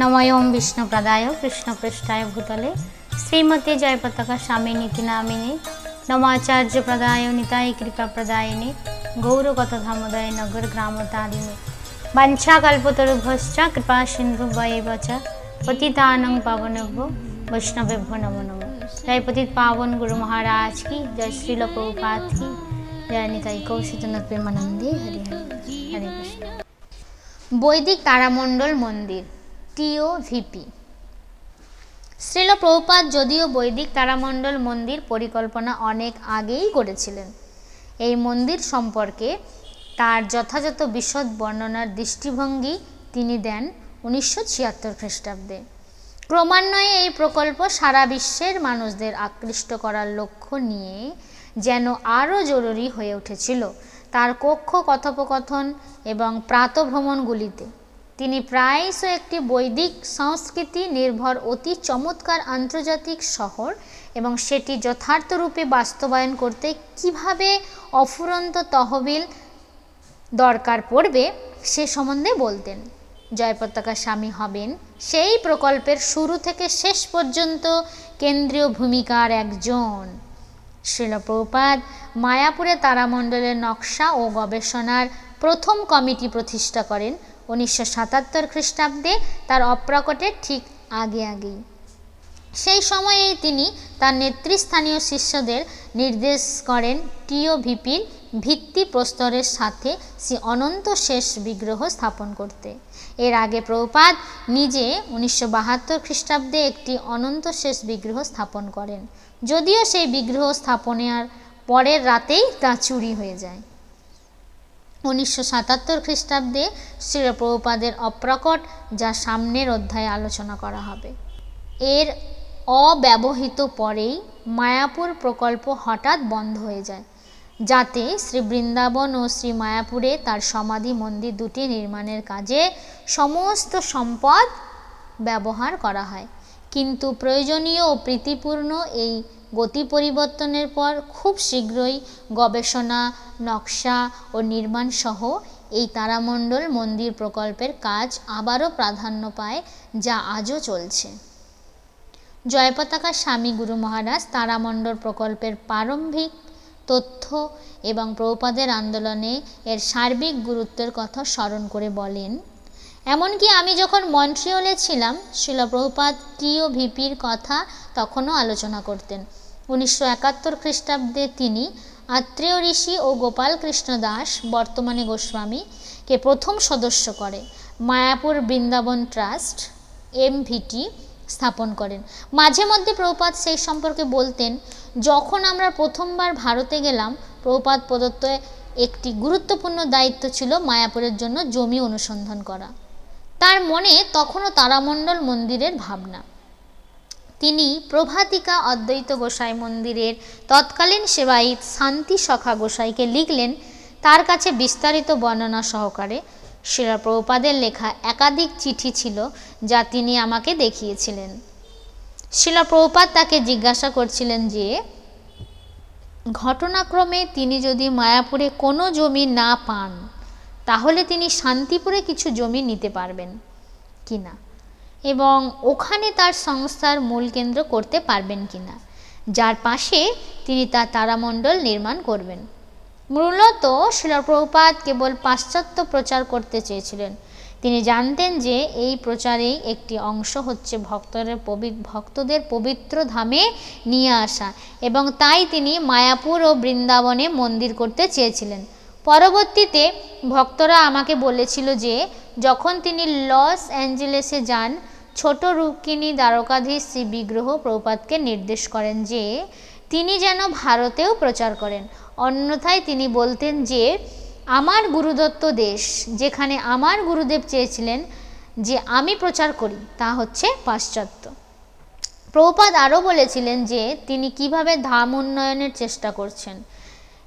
নময়ম বিষ্ণুপ্রদায় কৃষ্ণপৃষ্ঠায় ভূতলে শ্রীমতী জয়পতাকা স্বামী নীতি নামিনী নমাচার্য প্রদায় নিতাই কৃপা প্রদায়িনী গৌরগত ধামোদয় নগর গ্রাম তারিণী বাঞ্ছা বাঞ্ছাকল্পতরুভশ্চ কৃপা সিন্ধু বয়ে বচ পতিতানং পাবনভ্য বৈষ্ণবেভ্য নমো নমো জয় পতিত পাবন গুরু মহারাজ কি জয় শ্রীল প্রভুপাত জয় নিতাই কৌশিতনাথ প্রেমানন্দে হরি হরি হরে কৃষ্ণ বৈদিক তারামণ্ডল মন্দির টিও ভিপি শ্রীল প্রভুপাদ যদিও বৈদিক তারামণ্ডল মন্দির পরিকল্পনা অনেক আগেই করেছিলেন। এই মন্দির সম্পর্কে তার যথাযথ বিশদ বর্ণনার দৃষ্টিভঙ্গি তিনি দেন উনিশশো ছিয়াত্তর খ্রিস্টাব্দে। ক্রমান্বয়ে এই প্রকল্প সারা বিশ্বের মানুষদের আকৃষ্ট করার লক্ষ্য নিয়ে যেন আরও জরুরি হয়ে উঠেছিল তার কক্ষ কথোপকথন এবং প্রাতভ্রমণগুলিতে। তিনি প্রায়শ একটি বৈদিক সংস্কৃতি নির্ভর অতি চমৎকার আন্তর্জাতিক শহর এবং সেটি যথার্থরূপে বাস্তবায়ন করতে কীভাবে অফুরন্ত তহবিল দরকার পড়বে সে সম্বন্ধে বলতেন। জয়পতাকা স্বামী হবেন সেই প্রকল্পের শুরু থেকে শেষ পর্যন্ত কেন্দ্রীয় ভূমিকার একজন। শিলপ্রপাত, মায়াপুরে তারামণ্ডলের নকশা ও গবেষণার প্রথম কমিটি প্রতিষ্ঠা করেন উনিশশো সাতাত্তর খ্রিস্টাব্দে তার অপ্রকটের ঠিক আগে আগেই। সেই সময়েই তিনি তার নেতৃস্থানীয় শিষ্যদের নির্দেশ করেন টিও ভিপির ভিত্তি প্রস্তরের সাথে শ্রী অনন্ত শেষ বিগ্রহ স্থাপন করতে। এর আগে প্রভুপাদ নিজে উনিশশো বাহাত্তর খ্রিস্টাব্দে একটি অনন্ত শেষ বিগ্রহ স্থাপন করেন। যদিও সেই বিগ্রহ স্থাপনের পরের রাতেই তা চুরি হয়ে যায়। উনিশশো সাতাত্তর খ্রিস্টাব্দে শ্রীপ্রভুপাদের অপ্রকট, যা সামনের অধ্যায়ে আলোচনা করা হবে। এর অব্যবহৃত পরেই মায়াপুর প্রকল্প হঠাৎ বন্ধ হয়ে যায়, যাতে শ্রী বৃন্দাবন ও শ্রী মায়াপুরে তার সমাধি মন্দির দুটি নির্মাণের কাজে সমস্ত সম্পদ ব্যবহার করা হয়। কিন্তু প্রয়োজনীয় ও প্রীতিপূর্ণ এই গতি পরিবর্তনের পর খুব শীঘ্রই গবেষণা, নকশা ও নির্মাণ সহ এই তারামণ্ডল মন্দির প্রকল্পের কাজ আবারও প্রাধান্য পায় যা আজও চলছে। জয়পতাকা স্বামী গুরু মহারাজ তারামণ্ডল প্রকল্পের প্রারম্ভিক তথ্য এবং প্রভুপাদের আন্দোলনে এর সার্বিক গুরুত্বের কথা স্মরণ করে বলেন এমনকি আমি যখন মন্ট্রিওলে ছিলাম শিলপ্রভুপাদ টিও ভিপির কথা তখনও আলোচনা করতেন। উনিশশো একাত্তর খ্রিস্টাব্দে তিনি আত্রেয় ঋষি ও গোপাল কৃষ্ণ দাস, বর্তমানে গোস্বামীকে প্রথম সদস্য করে। মায়াপুর বৃন্দাবন ট্রাস্ট, এমভিটি, স্থাপন করেন। মাঝে মধ্যে প্রভুপাত সেই সম্পর্কে বলতেন, যখন আমরা প্রথমবার ভারতে গেলাম প্রভুপাত প্রদত্ত একটি গুরুত্বপূর্ণ দায়িত্ব ছিল মায়াপুরের জন্য জমি অনুসন্ধান করা। তার মনে তখনও তারামণ্ডল মন্দিরের ভাবনা। তিনি প্রভাতিকা অদ্বৈত গোসাই মন্দিরের তৎকালীন সেবায়িত শান্তি সখা গোসাইকে লিখলেন তার কাছে বিস্তারিত বর্ণনা সহকারে। শিলা প্রভুপাদের লেখা একাধিক চিঠি ছিল যা তিনি আমাকে দেখিয়েছিলেন। শিলা তাকে জিজ্ঞাসা করছিলেন যে, ঘটনাক্রমে তিনি যদি মায়াপুরে কোনো জমি না পান তাহলে তিনি শান্তিপুরে কিছু জমি নিতে পারবেন কি না এবং ওখানে তার সংস্থার মূল কেন্দ্র করতে পারবেন কি না যার পাশে তিনি তার তারামণ্ডল নির্মাণ করবেন। মূলত শিলপ্রপাত কেবল পাশ্চাত্য প্রচার করতে চেয়েছিলেন। তিনি জানতেন যে এই প্রচারেই একটি অংশ হচ্ছে ভক্তদের ভক্তদের পবিত্র ধামে নিয়ে আসা। এবং তাই তিনি মায়াপুর ও বৃন্দাবনে মন্দির করতে চেয়েছিলেন। পরবর্তীতে ভক্তরা আমাকে বলেছিল যে, যখন তিনি লস অ্যাঞ্জেলেসে যান, ছোট রুক্মিণী দ্বারকাধীশ শ্রী বিগ্রহ প্রপাতকে নির্দেশ করেন যে, তিনি যেন ভারতেও প্রচার করেন। অন্যথায় তিনি বলতেন যে, আমার গুরুদত্ত দেশ, যেখানে আমার গুরুদেব চেয়েছিলেন যে আমি প্রচার করি, তা হচ্ছে পাশ্চাত্য। প্রভুপাদ আরও বলেছিলেন যে, তিনি কীভাবে ধাম উন্নয়নের চেষ্টা করছেন।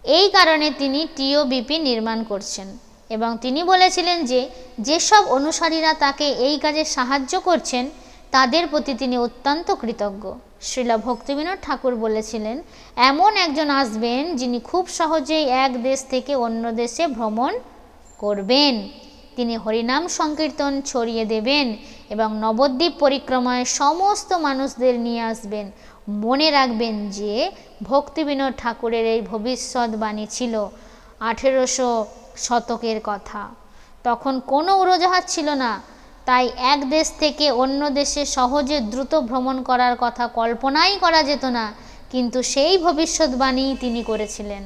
এই কারণে তিনি টিও বিপি নির্মাণ করছেন এবং তিনি বলেছিলেন যে, যেসব অনুসারীরা তাকে এই কাজে সাহায্য করছেন, তাদের প্রতি তিনি অত্যন্ত কৃতজ্ঞ। শ্রীলা ভক্তিবিনোদ ঠাকুর বলেছিলেন, এমন একজন আসবেন যিনি খুব সহজেই এক দেশ থেকে অন্য দেশে ভ্রমণ করবেন। তিনি হরিনাম সংকীর্তন ছড়িয়ে দেবেন এবং নবদ্বীপ পরিক্রমায় সমস্ত মানুষদের নিয়ে আসবেন। মনে রাখবেন যে ভক্তিবিনোদ ঠাকুরের এই ভবিষ্যৎবাণী ছিল আঠেরোশো শতকের কথা। তখন কোনো উড়োজাহাজ ছিল না, তাই এক দেশ থেকে অন্য দেশে সহজে দ্রুত ভ্রমণ করার কথা কল্পনাই করা যেত না, কিন্তু সেই ভবিষ্যৎবাণী তিনি করেছিলেন।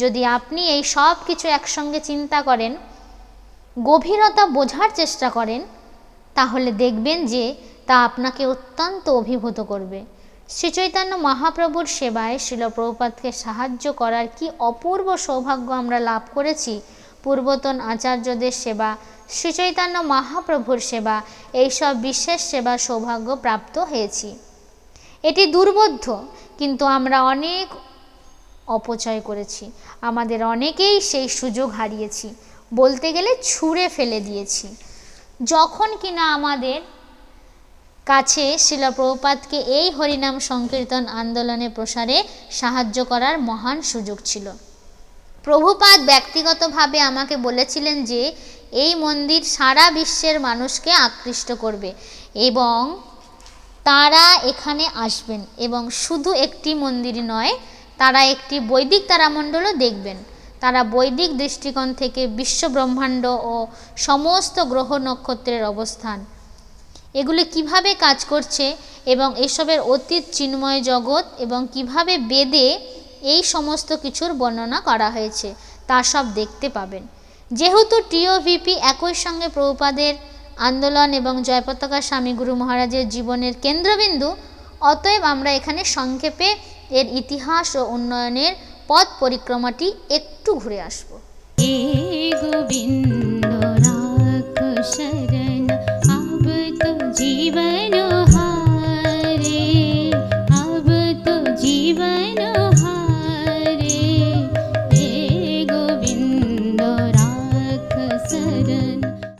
যদি আপনি এই সব কিছু একসঙ্গে চিন্তা করেন, গভীরতা বোঝার চেষ্টা করেন, তাহলে দেখবেন যে তা আপনাকে অত্যন্ত অভিভূত করবে। শ্রীচৈতন্য মহাপ্রভুর সেবায় শিল প্রভুপাতকে সাহায্য করার কি অপূর্ব সৌভাগ্য আমরা লাভ করেছি? পূর্বতন আচার্যদের সেবা, শ্রীচৈতন্য মহাপ্রভুর সেবা এইসব বিশেষ সেবা সৌভাগ্য প্রাপ্ত হয়েছি। এটি দুর্বোধ্য, কিন্তু আমরা অনেক অপচয় করেছি। আমাদের অনেকেই সেই সুযোগ হারিয়েছি। বলতে গেলে ছুঁড়ে ফেলে দিয়েছি। যখন কিনা আমাদের কাছে শিলপ্রপাতকে এই হরিনাম সংকীর্তন আন্দোলনে প্রসারে সাহায্য করার মহান সুযোগ ছিল। প্রভুপাদ ব্যক্তিগতভাবে আমাকে বলেছিলেন যে, এই মন্দির সারা বিশ্বের মানুষকে আকৃষ্ট করবে এবং তারা এখানে আসবেন এবং শুধু একটি মন্দির নয়, তারা একটি বৈদিক তারামণ্ডলও দেখবেন। তারা বৈদিক দৃষ্টিকোণ থেকে বিশ্ব ব্রহ্মাণ্ড ও সমস্ত গ্রহ নক্ষত্রের অবস্থান। এগুলি কীভাবে কাজ করছে এবং এসবের অতীত চিন্ময় জগৎ এবং কীভাবে বেদে এই সমস্ত কিছুর বর্ণনা করা হয়েছে, তা সব দেখতে পাবেন। যেহেতু টিওভিপি একই সঙ্গে প্রভুপাদের আন্দোলন এবং জয়পতাকা স্বামী গুরু মহারাজের জীবনের কেন্দ্রবিন্দু, অতএব আমরা এখানে সংক্ষেপে এর ইতিহাস ও উন্নয়নের পথ পরিক্রমাটি একটু ঘুরে আসব। গোবিন্দ